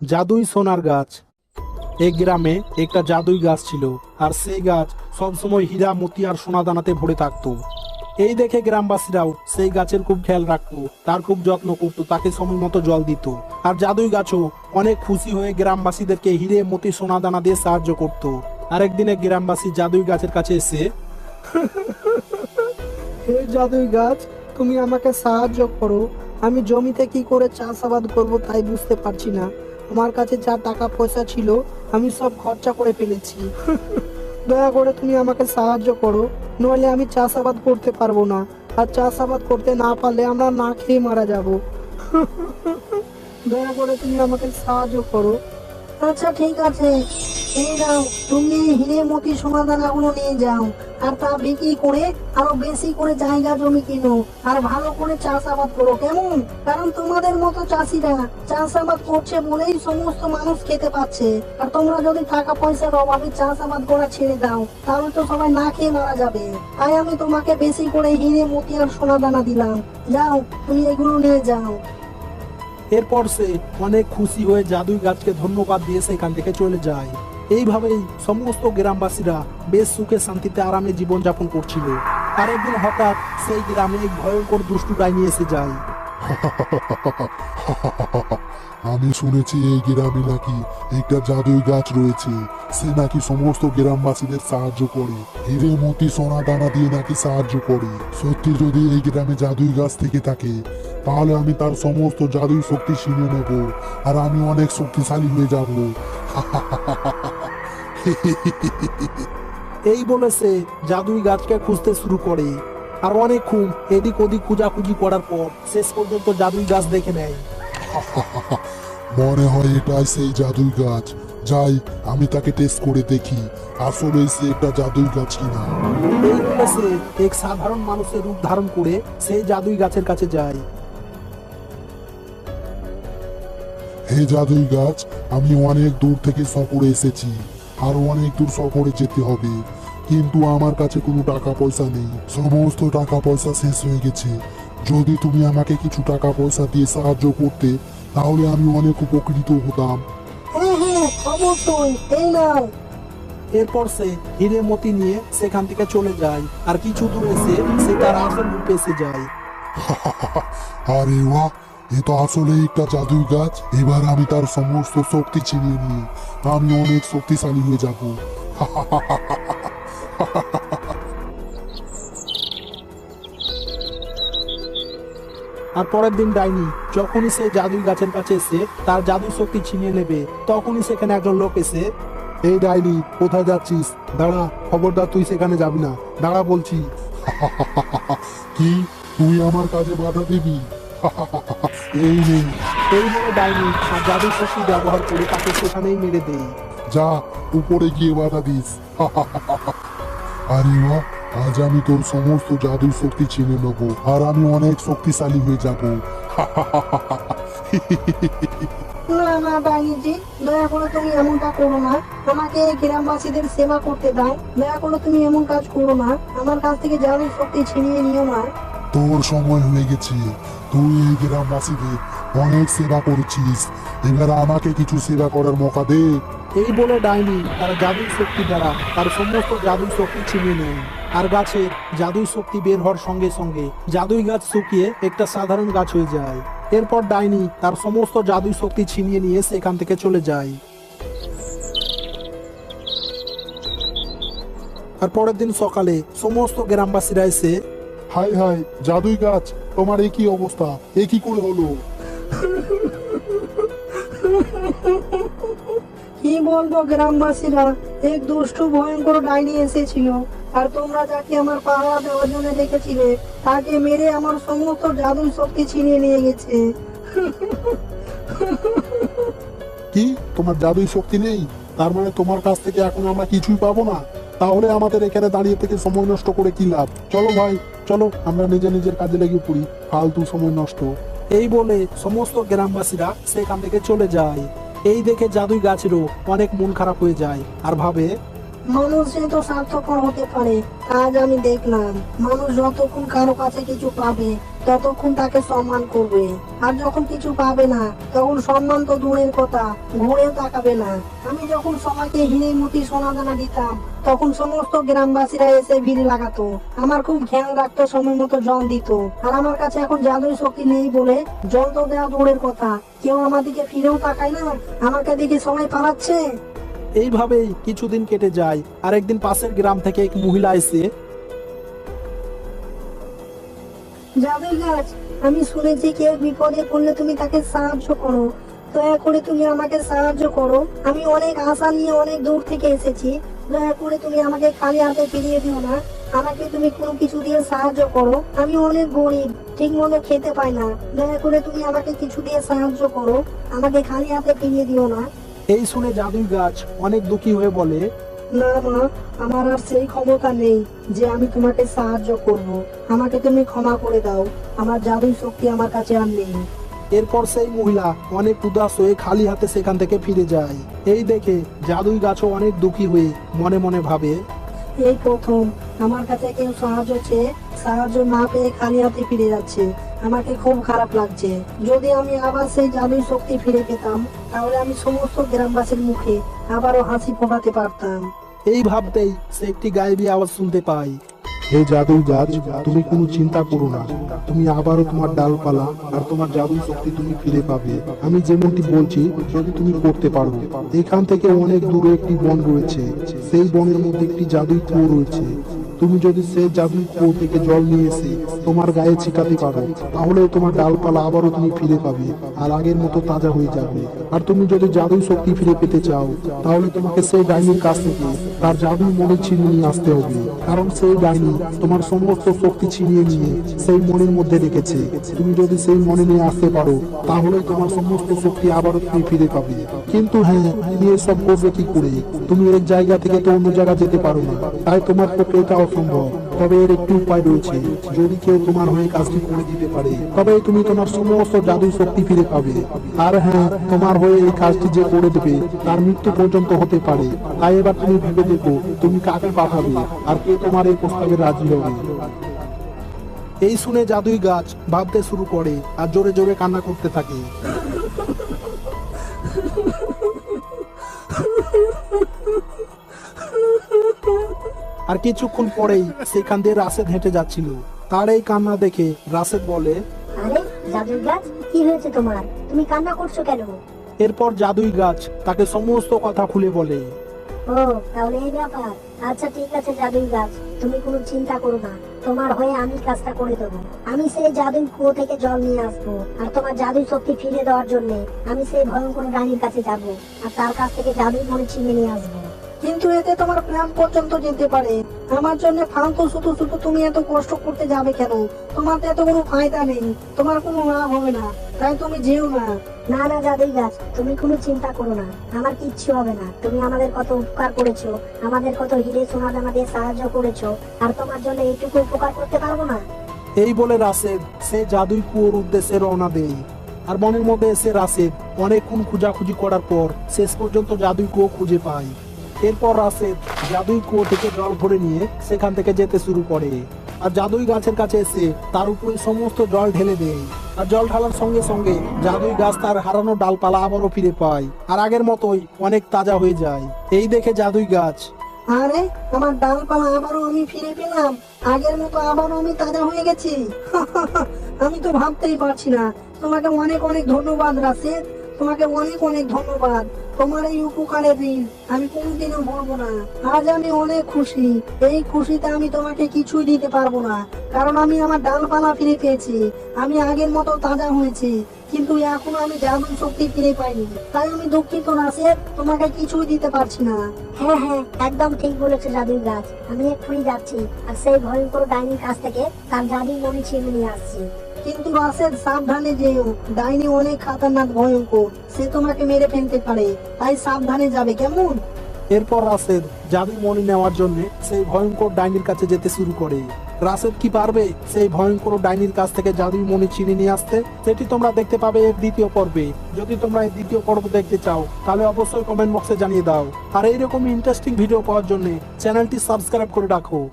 জাদুই সোনার গাছ। এই গ্রামে একটা জাদুই গাছ ছিল, আর সেই গাছ সবসময় হীরা, মতি আর সোনা দানাতে ভরে থাকতো। এই দেখে গ্রামবাসীরাও সেই গাছের খুব খেয়াল রাখত, তার খুব যত্ন করতো, তাকে সময় মতো জল দিত। আর জাদুই গাছও অনেক খুশি হয়ে গ্রামবাসীদেরকে হিরে, মতি সোনা দানা দিয়ে সাহায্য করত। আরেকদিনে গ্রামবাসী জাদুই গাছের কাছে এসে, হে জাদুই গাছ, তুমি আমাকে সাহায্য করো। আমি জমিতে কি করে চাষাবাদ করব তাই বুঝতে পারছি না। আমার কাছে যা টাকা পয়সা ছিল, আমি সব খরচা করে ফেলেছি। দয়া করে তুমি আমাকে সাহায্য করো, নইলে আমি চাষাবাদ করতে পারব না। আর চাষাবাদ করতে না পারলে আমরা না খেয়ে মারা যাব। দয়া করে তুমি আমাকে সাহায্য করো। আচ্ছা ঠিক আছে। এই নাও, তুমি এই হিরে মতি সোনা দানাগুলো নিয়ে যাও। আর তা বিক্রি করে আরও বেশি করে জায়গা জমি কিনো। আর ভালো করে করো। কেমন? কারণ তোমাদের মতো চাষিরা করছে বলেই সমস্ত মানুষ খেতে পাচ্ছে। আর তোমরা যদি টাকা পয়সার অভাবে করা ছেড়ে দাও, তাহলে তো সবাই না খেয়ে মারা যাবে। তাই আমি তোমাকে বেশি করে হিরে মতি আর সোনা দানা দিলাম। যাও, তুমি এগুলো নিয়ে যাও। এরপর সে অনেক খুশি হয়ে জাদুই গাছকে ধন্যবাদ দিয়ে সেখান থেকে চলে যায়। এইভাবেই সমস্ত গ্রামবাসীরা বেশ সুখে শান্তিতে আরামে জীবনযাপন করছিল। আর একদিন হঠাৎ সেই গ্রামে এক ভয়ঙ্কর দুষ্টু ডাইনি এসে যায়। আমি শুনেছি এই গ্রামে নাকি একটা জাদুই গাছ রয়েছে। সে নাকি সমস্ত গ্রামবাসীদের সাহায্য করে। হিরে মতি সোনা দানা দিয়ে নাকি সাহায্য করে। সত্যি যদি এই গ্রামে জাদুই গাছ থেকে থাকে, তাহলে আমি তার সমস্ত জাদুই শক্তি ছিনে নেব। আর আমি অনেক শক্তিশালী হয়ে যাব। এই বলে সে জাদুই গাছকে খুঁজতে শুরু করে। আর অনেকক্ষণ এদিক ওদিক খোঁজাখুঁজি করার পর শেষ পর্যন্ত জাদুই গাছ দেখে নেয়। মনে হয় এটাই সেই জাদুই গাছ। যাই আমি তাকে টেস্ট করে দেখি আসলে সে একটা জাদুই গাছ কিনা। এই বলে সে এক সাধারণ মানুষের রূপ ধারণ করে সেই জাদুই গাছের কাছে যায়। হে জাদুই গাছ আমি অনেক দূর থেকে সফরে এসেছি। আরও অনেক দূর সফরে যেতে হবে। কিন্তু আমার কাছে কোনো টাকা পয়সা নেই। সমস্ত টাকা পয়সা শেষ হয়ে গেছে। যদি তুমি আমাকে কিছু টাকা পয়সা দিয়ে সাহায্য করতে তাহলে আমি অনেক উপকৃত হতাম। হ্যাঁ হ্যাঁ অবশ্যই এই নাও এরপর সে হিরে মতি নিয়ে সেখান থেকে চলে যায়। আর কিছু দূর এসে সে তার আসল রূপে এসে যায়। আরে বাহ! এ তো আসলে একটা জাদুই গাছ। এবার আমি তার সমস্ত শক্তি ছিনিয়ে নিয়ে আমি অনেক শক্তিশালী হয়ে যাব। আর পরের দিন ডাইনি যখনই সে জাদুই গাছের কাছে এসে তার জাদু শক্তি ছিনিয়ে নেবে তখনই সেখানে একজন লোক এসে এই ডাইনি কোথায় যাচ্ছিস? দাঁড়া খবরদার তুই সেখানে যাবি না। দাঁড়া বলছি। কি? তুই আমার কাজে বাধা দিবি? এই নে। এই বলে ডাইনি তার জাদু শক্তি ব্যবহার করে তাকে সেখানেই মেরে দেয় যা উপরে গিয়ে বাধা দিস। আরে বাহ আজ আমি তোর সমস্ত জাদুর শক্তি চিনে নেব আর আমি অনেক শক্তিশালী হয়ে যাব। না না ডাইনিজি দয়া করে তুমি এমনটা করো না। আমাকে গ্রামবাসীদের সেবা করতে দাও। দয়া করে তুমি এমন কাজ করো না। আমার কাছ থেকে জাদুর শক্তি ছিনিয়ে নিও না। তোর সময় হয়ে গেছে। তুই এই গ্রামবাসীদের অনেক সেবা করেছিস। এবার আমাকে কিছু সেবা করার মৌকা দে। এই বলে ডাইনি তার জাদু শক্তি দ্বারা তার সমস্ত জাদু শক্তি ছিনিয়ে নেয়। আর গাছের জাদু শক্তি বের হওয়ার সঙ্গে সঙ্গে জাদুই গাছ শুকিয়ে একটা সাধারণ গাছ হয়ে যায়। এরপর ডাইনি তার সমস্ত জাদু শক্তি ছিনিয়ে নিয়ে সেখান থেকে চলে যায়। আর পরের দিন সকালে সমস্ত গ্রামবাসীরা এসে হাই হাই জাদুই গাছ তোমার এই কি অবস্থা? এ কি করে হলো? কি বলব গ্রামবাসীরা? এক দুষ্টু ভয়ঙ্কর ডাইনি এসেছিল আর তোমরা যাকে আমার পাহারা দেওয়ার জন্য ডেকেছিলে তাকে মেরে আমার সমস্ত জাদুর শক্তি ছিনিয়ে নিয়ে গেছে। কি? তোমার জাদুই শক্তি নেই? তার মানে তোমার কাছ থেকে এখন আমরা কিছুই পাবো না? তাহলে আমাদের এখানে দাঁড়িয়ে থেকে সময় নষ্ট করে কি লাভ? চলো ভাই, চলো, আমরা নিজে নিজের কাজে লেগে পড়ি। ফালতু সময় নষ্ট। এই বলে সমস্ত গ্রামবাসীরা সেখান থেকে চলে যায়। এই দেখে জাদুই গাছেরও অনেক মন খারাপ হয়ে যায়। আর ভাবে মানুষ যে তো স্বার্থপর হতে পারে। আজ আমি দেখলাম, মানুষ যতক্ষণ কারও কাছে কিছু পাবে, ততক্ষণ তাকে সম্মান করবে। আর যখন কিছু পাবে না, তখন সম্মান তো দূরের কথা, ঘুরেও তাকাবে না। আমি যখন সবাইকে হিরে মুটি সোনা দানা দিতাম, তখন সমস্ত গ্রামবাসীরা এসে ভিড় লাগাতো। আমার খুব খেয়াল রাখতো, সময় মতো জল দিত। আর আমার কাছে এখন জাদুই শক্তি নেই বলে জল তো দেওয়া দূরের কথা। কেউ আমার দিকে ফিরেও তাকায় না? আমাকে দেখে সবাই পালাচ্ছে? এইভাবেই কিছুদিন কেটে যায়। আর একদিন পাশের গ্রাম থেকে এক মহিলা এসে জাদুই গাছ, আমি শুনেছি কেউ বিপদে পড়লে তুমি তাকে সাহায্য করো। দয়া করে তুমি আমাকে সাহায্য করো। আমি অনেক আশা নিয়ে অনেক দূর থেকে এসেছি। দয়া করে তুমি আমাকে খালি হাতে ফিরিয়ে দিও না। আমাকে তুমি কোনো কিছু দিয়ে সাহায্য করো। আমি অনেক গরিব, ঠিক মতো খেতে পাই না। দয়া করে তুমি আমাকে কিছু দিয়ে সাহায্য করো। আমাকে খালি হাতে ফিরিয়ে দিও না। এই শুনে জাদুই গাছ অনেক দুঃখী হয়ে বলে না মা আমার আর সেই ক্ষমতা নেই যে আমি তোমাকে সাহায্য করব। আমাকে তুমি ক্ষমা করে দাও। আমার জাদুই শক্তি আমার কাছে আর নেই। এরপর সেই মহিলা অনেক উদাস হয়ে খালি হাতে সেখান থেকে ফিরে যায়। এই দেখে জাদুই গাছও অনেক দুঃখী হয়ে মনে মনে ভাবে এই প্রথম। আমার কাছে কেউ সাহায্য চেয়ে সাহায্য না পেয়ে খালি হাতে ফিরে যাচ্ছে। আমাকে খুব খারাপ লাগছে। যদি আমি আবার সেই জাদুর শক্তি ফিরে পেতাম, তাহলে আমি সমস্ত গ্রামবাসীর মুখে আবারও হাসি ফোটাতে পারতাম। এই ভাবতেই সে একটি গায়েবী আওয়াজ শুনতে পায় হে জাদু গাছ, তুমি কোনো চিন্তা করো না। তুমি আবারও তোমার ডালপালা আর তোমার জাদু শক্তি তুমি ফিরে পাবে। আমি যেমনটি বলছি যদি তুমি করতে পারো। এখান থেকে অনেক দূরে একটি বন রয়েছে। সেই বনের মধ্যে একটি জাদুই কুয়ো রয়েছে। তুমি যদি সে জাদুই কুয়ো থেকে জল নিয়ে এসে তোমার গায়ে ছিটাতে পারো, তাহলে তোমার ডালপালা আবারও তুমি ফিরে পাবে আর আগের মতো তাজা হয়ে যাবে। আর তুমি যদি জাদু শক্তি ফিরে পেতে চাও, তাহলে তোমাকে সেই ডাইনির কাছ থেকে তার জাদু মনে ছিনিয়ে নিয়ে আসতে হবে। কারণ সেই ডাইনি তোমার সমস্ত শক্তি ছিনিয়ে নিয়ে সেই মনের মধ্যে রেখেছে। তুমি যদি সেই মনে নিয়ে আসতে পারো, তাহলে তোমার সমস্ত শক্তি আবারও তুমি ফিরে পাবে। কিন্তু হ্যাঁ তুমি এসব করবে কি করে? তুমি এক জায়গা থেকে তো অন্য জায়গা যেতে পারো না। তাই তোমার পক্ষে এটা অসম্ভব তবে এর একটি উপায় রয়েছে। যদি কেউ তোমার হয়ে কাজটি করে দিতে পারে, তবে তুমি তোমার সমস্ত জাদুই শক্তি ফিরে পাবে। আর হ্যাঁ তোমার হয়ে এই কাজটি যে করে দেবে, তার মৃত্যু পর্যন্ত হতে পারে। তাই এবার তুমি ভেবে দেখো, তুমি কাকে পাঠাবে আর কে তোমার এই প্রস্তাবে রাজি হবে। এই শুনে জাদুই গাছ ভাবতে শুরু করে আর জোরে জোরে কান্না করতে থাকে। আর কিছুক্ষণ পরেই সেখান দিয়ে রাশেদ হেঁটে যাচ্ছিল। তার এই কান্না দেখে রাশেদ বলে আরে জাদুর গাছ? কি হয়েছে তোমার? তুমি কান্না করছ কেন? এরপর জাদুই গাছ তাকে সমস্ত কথা খুলে বলে। ও তাহলে এই ব্যাপার। আচ্ছা ঠিক আছে জাদুই গাছ। তুমি কোনো চিন্তা করো না। তোমার হয়ে আমি কাজটা করে দেবো। আমি সেই জাদুই কুয়ো থেকে জল নিয়ে আসব। আর তোমার জাদুই শক্তি ফিরে দেওয়ার জন্য আমি সেই ভয়ঙ্কর রানীর কাছে যাব। আর তার কাছ থেকে জাদুই মনে ছিনে নিয়ে আসব। কিন্তু এতে তোমার প্ল্যান পর্যন্ত যেতে পারে। আমার জন্য ফালতু শুধু শুধু তুমি এত কষ্ট করতে যাবে কেন? তোমার এত কোনো ফায়দা নেই। তোমার কোনো লাভ হবে না। তাই তুমি যেও না। না না জাদুই গাছ, তুমি কোনো চিন্তা করো না। আমার কিচ্ছু হবে না। তুমি আমাদের কত উপকার করেছ। আমাদের কত হিরে সোনা দিয়ে সাহায্য করেছ। আর তোমার জন্য এইটুকু উপকার করতে পারব না? এই বলে রাশেদ সে জাদুই কুয়োর উদ্দেশ্যে রওনা দেয়। আর মনের মধ্যে এসে রাশেদ অনেকক্ষণ খোঁজাখুঁজি করার পর শেষ পর্যন্ত জাদুই কুয়ো খুঁজে পায়। এরপর রাশেদ জাদুই কুয়ো থেকে জল ভরে নিয়ে সেখান থেকে যেতে শুরু করে। আর জাদুই গাছের কাছে এসে তার উপরে সমস্ত জল ঢেলে দেয়। আর জল ঢালার সঙ্গে সঙ্গে জাদুই গাছ তার হারানো ডালপালা আবারও ফিরে পায়। আর আগের মতোই অনেক তাজা হয়ে যায়। এই দেখে জাদুই গাছ, আরে, আমার ডালপালা আবারও আমি ফিরে পেলাম। আগের মতো আবারও আমি তাজা হয়ে গেছি। আমি তো ভাবতেই পারছি না। তোমাকে অনেক অনেক ধন্যবাদ রাশেদ তোমাকে অনেক অনেক ধন্যবাদ। তোমার এই উপকারের ঋণ আমি কোনোদিনও ভুলবো না। আজ আমি অনেক খুশি। এই খুশিতে আমি তোমাকে কিছুই দিতে পারব না। কারণ আমি আমার ডালপালা ফিরে পেয়েছি। আমি আগের মতো তাজা হয়েছি। কিন্তু এখন আমি জাদু শক্তি ফিরে পাইনি। তাই আমি দুঃখিত রাশেদ তোমাকে কিছুই দিতে পারছি না। হ্যাঁ হ্যাঁ একদম ঠিক বলেছে জাদুর গাছ। আমি এক্ষুনি যাচ্ছি। আর সেই ভয়ঙ্কর ডাইনির কাছ থেকে তার জাদুই মনে ছিনে নিয়ে আসছি। কিন্তু রাশেদ, সাবধানে যেও। ডাইনি অনেক খাতারনাক, ভয়ঙ্কর। সে তোমাকে মেরে ফেলতে পারে। তাই সাবধানে যাবে, কেমন? এরপর রাশেদ জাদু মনি নেওয়ার জন্য। সেই ভয়ঙ্কর ডাইনির কাছে যেতে শুরু করে। রাশেদ কি পারবে? সেই ভয়ঙ্কর ডাইনির কাছ থেকে জাদুই মণি চিনি নিয়ে আসতে? সেটি তোমরা দেখতে পাবে এর দ্বিতীয় পর্বে। যদি তোমরা এই দ্বিতীয় পর্ব দেখতে চাও, তাহলে অবশ্যই কমেন্ট বক্সে জানিয়ে দাও। আর এইরকম ইন্টারেস্টিং ভিডিও পাওয়ার জন্য চ্যানেলটি সাবস্ক্রাইব করে রাখো।